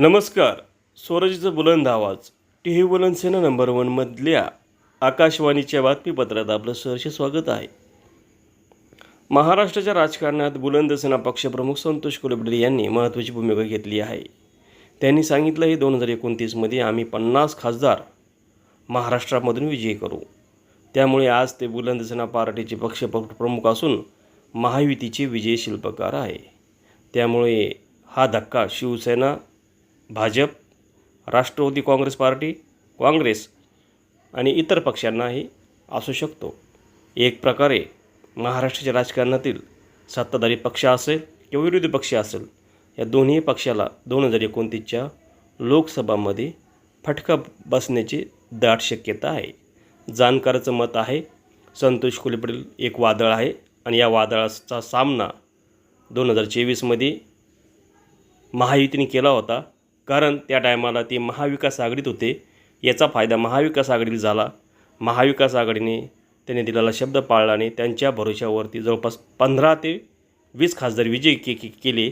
नमस्कार. स्वराज्यचं बुलंद आवाज. टी व्ही बुलंद सेना नंबर वनमधल्या आकाशवाणीच्या बातमीपत्रात आपलं सहर्ष स्वागत आहे. महाराष्ट्राच्या राजकारणात बुलंद सेना पक्षप्रमुख संतोष कुलबडे यांनी महत्त्वाची भूमिका घेतली आहे. त्यांनी सांगितलं हे दोन हजार एकोणतीसमध्ये आम्ही पन्नास खासदार महाराष्ट्रामधून विजयी करू. त्यामुळे आज ते बुलंद सेना पार्टीचे पक्षप्रमुख असून महायुतीचे विजय शिल्पकार आहे. त्यामुळे हा धक्का शिवसेना भाजप राष्ट्रवादी काँग्रेस पार्टी काँग्रेस आणि इतर पक्षांनाही असू शकतो. एक प्रकारे महाराष्ट्राच्या राजकारणातील सत्ताधारी पक्ष असेल किंवा विरोधी पक्ष असेल या दोन्ही पक्षाला दोन हजार एकोणतीसच्या लोकसभामध्ये फटका बसण्याची दाट शक्यता आहे. जाणकाराचं मत आहे संतोष कुलपडील एक वादळ आहे आणि या वादळाचा सामना दोन हजार चोवीसमध्ये महायुतीने केला होता. कारण त्या टायमाला ते महाविकास आघाडीत होते. याचा फायदा महाविकास आघाडीला झाला. महाविकास आघाडीने त्याने दिलेला शब्द पाळला आणि त्यांच्या भरोश्यावरती जवळपास पंधरा ते वीस खासदार विजय के के केले.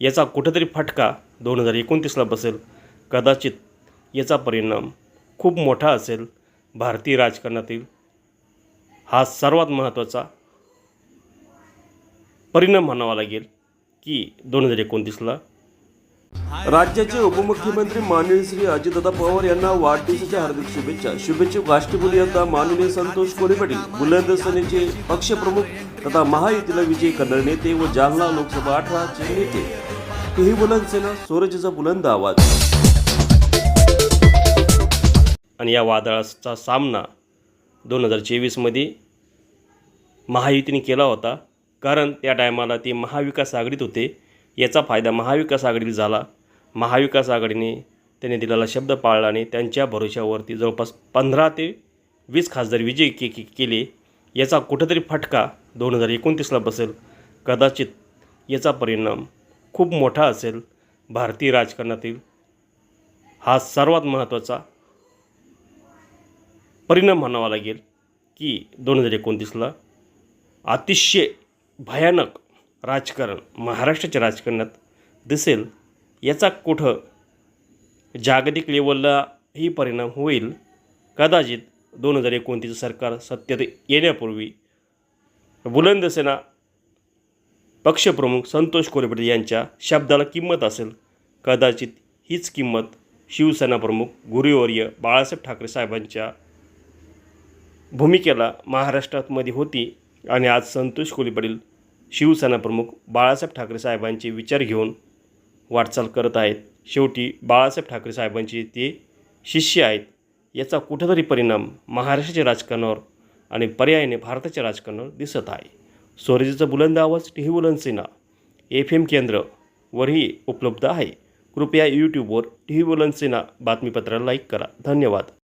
याचा कुठंतरी फटका दोन हजार एकोणतीसला बसेल. कदाचित याचा परिणाम खूप मोठा असेल. भारतीय राजकारणातील हा सर्वात महत्त्वाचा परिणाम म्हणावा लागेल की दोन हजार एकोणतीसला राज्याचे उपमुख्यमंत्री माननीय श्री अजितदादा पवार यांना वाढदिवसाच्या हार्दिक शुभेच्छा. शुभेच्छुक राष्ट्रपती यांना माननीय संतोष कोरे पाटील बुलंद सेनेचे पक्षप्रमुख तथा महायुतीला विजयी करणारे नेते व जालना लोकसभा अठराचे नेते. ही बुलंद सेना स्वराज्याचा बुलंद आवाज. आणि या वादळाचा सामना दोन हजार चोवीसमध्ये महायुतीने केला होता. कारण त्या टायमाला ते महाविकास आघाडीत होते. याचा फायदा महाविकास आघाडीला झाला. महाविकास आघाडीने त्याने दिलेला शब्द पाळला आणि त्यांच्या भरोशावरती जवळपास पंधरा ते वीस खासदार विजय के के केले. याचा कुठंतरी फटका दोन हजार एकोणतीसला बसेल. कदाचित याचा परिणाम खूप मोठा असेल. भारतीय राजकारणातील हा सर्वात महत्त्वाचा परिणाम म्हणावा लागेल की दोन हजार एकोणतीसला अतिशय भयानक राजकारण महाराष्ट्राच्या राजकारणात दिसेल याचा कुठं जागतिक लेवललाही परिणाम होईल? कदाचित दोन हजार एकोणतीस सरकार सत्तेत येण्यापूर्वी बुलंद सेना पक्षप्रमुख संतोष कोरेपटे यांच्या शब्दाला किंमत असेल. कदाचित हीच किंमत शिवसेना प्रमुख गुरुवर्य बाळासाहेब ठाकरे साहेबांच्या भूमिकेला महाराष्ट्रातमध्ये होती आणि आज संतोष कोली शिवसेना प्रमुख बाळासाहेब ठाकरे साहेबांचे विचार घेऊन वाटचाल करत आहेत. शेवटी बाळासाहेब ठाकरे साहेबांचे ते शिष्य आहेत. याचा कुठेतरी परिणाम महाराष्ट्राच्या राजकारणावर आणि पर्यायाने भारताच्या राजकारणावर दिसत आहे. स्वराज्याचा बुलंद आवाज टी व्ही एफ एम केंद्रवरही उपलब्ध आहे. कृपया यूट्यूबवर टी व्ही बुलंदसेना बातमीपत्राला लाईक करा. धन्यवाद.